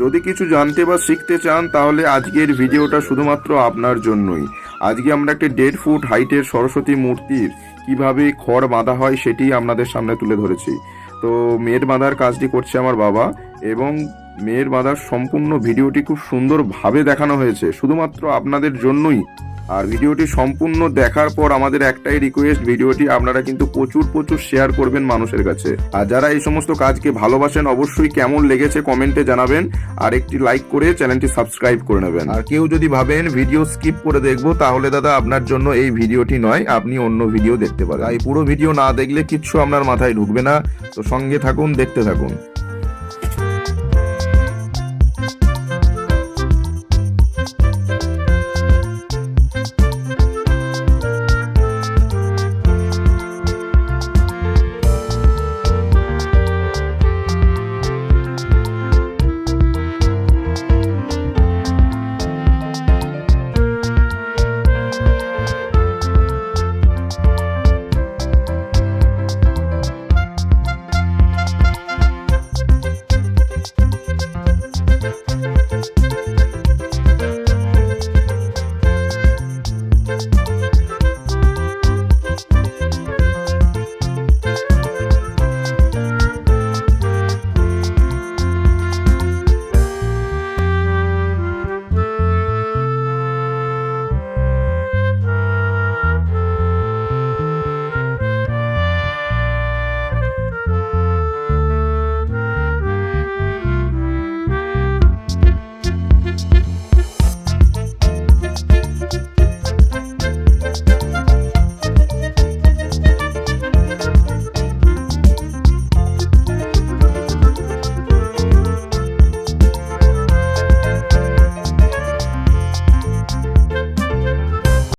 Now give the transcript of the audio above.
যদি কিছু জানতে বা শিখতে চান, তাহলে আজকের ভিডিওটা শুধুমাত্র আপনার জন্যই। আজকে আমরা একটি দেড় ফুট হাইটের সরস্বতী মূর্তির কীভাবে খড় বাঁধা হয় সেটি আপনাদের সামনে তুলে ধরেছি। তো মেয়ের বাঁধার কাজটি করছে আমার বাবা এবং মেয়ের বাঁধার সম্পূর্ণ ভিডিওটি খুব সুন্দরভাবে দেখানো হয়েছে। শুধুমাত্র আপনাদের জন্যই আর ভিডিওটি সম্পূর্ণ দেখার পর আমাদের একটাই রিকোয়েস্ট ভিডিওটি আপনারা কিন্তু প্রচুর প্রচুর শেয়ার করবেন মানুষের কাছে। আর যারা এই সমস্ত কাজকে ভালোবাসেন, অবশ্যই কেমন লেগেছে কমেন্টে জানাবেন। আর একটি লাইক করে চ্যানেলটি সাবস্ক্রাইব করে নেবেন। আর কেউ যদি ভাবেন ভিডিও স্কিপ করে দেখব, তাহলে দাদা আপনার জন্য এই ভিডিওটি নয়, আপনি অন্য ভিডিও দেখতে পারেন। এই পুরো ভিডিও না দেখলে কিচ্ছু আপনার মাথায় ঢুকবে না। তো সঙ্গে থাকুন, দেখতে থাকুন।